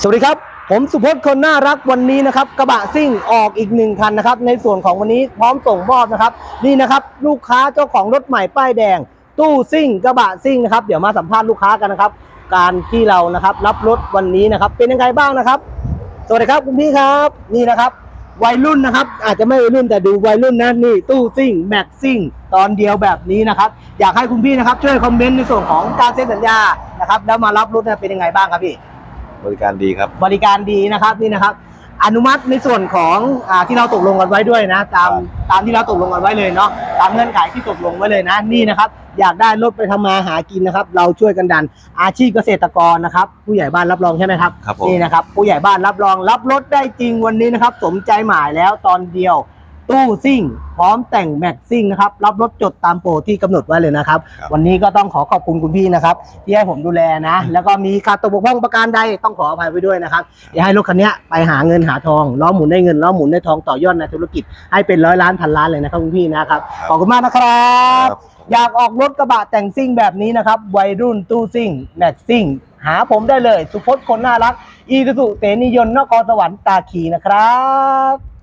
สวัสดีครับ ผมสุพจน์คนน่ารักวันนี้นะครับกระบะซิ่งออกอีกหนึ่งคันนะครับในส่วนของวันนี้พร้อมส่งมอบนะครับนี่นะครับลูกค้าเจ้าของรถใหม่ป้ายแดง ตู้ซิ่งกระบะซิ่งนะครับเดี๋ยวมาสัมภาษณ์ลูกค้ากันนะครับ การที่เรานะครับรับรถวันนี้นะครับ เป็นยังไงบ้างนะครับ สวัสดีครับคุณพี่ครับนี่นะครับ วัยรุ่นนะครับ อาจจะไม่วัยรุ่นแต่ดูวัยรุ่นนะนี่ตู้ซิ่งแม็กซิ่งตอนเดียวแบบนี้นะครับ อยากให้คุณพี่นะครับช่วยคอมเมนต์ในส่วนของการเซ็นสัญญานะครับแล้วมารับรถเนี่ยเป็นยังไงบ้างครับพี่ บริการดีครับ บริการดีนะครับนี่นะครับ อนุมัติในส่วนของอาที่เราตกลงกันไว้ด้วยนะ ตามครับตามที่เราตกลงกันไว้เลยเนาะตามเงื่อนไขที่ตกลงไว้เลยนะนี่นะครับ อยากได้รถไปทำมาหากินนะครับ เราช่วยกันดันอาชีพเกษตรกรนะครับ ผู้ใหญ่บ้านรับรองใช่ไหมครับครับผม นี่นะครับ ผู้ใหญ่บ้านรับรองรับรถได้จริงวันนี้นะครับ สมใจหมายแล้วตอนเดียว ตู้ซิ่ง พร้อมแต่งแม็กซิ่งนะครับ รับรถจดตามโปรที่กำหนดไว้เลยนะครับ ครับวันนี้ก็ต้องขอขอบคุณคุณพี่นะครับ ที่ให้ผมดูแลนะ แล้วก็มีการตกบกพร่องประการใดต้องขออภัยไว้ด้วยนะครับอย่าให้รถคันเนี้ยไปหาเงินหาทองล้อหมุนได้เงินล้อหมุนได้ทองต่อยอดในธุรกิจให้เป็นร้อยล้านพันล้านเลยนะครับคุณพี่นะครับขอบคุณมากนะครับอยากออกรถกระบะแต่งซิ่งแบบนี้นะครับ วัยรุ่นตู้ซิ่งแม็กซิ่ง หาผมได้เลย สุพจน์คนน่ารัก อีสุสุเตนิยนต์นครสวรรค์ตาคีนะครับ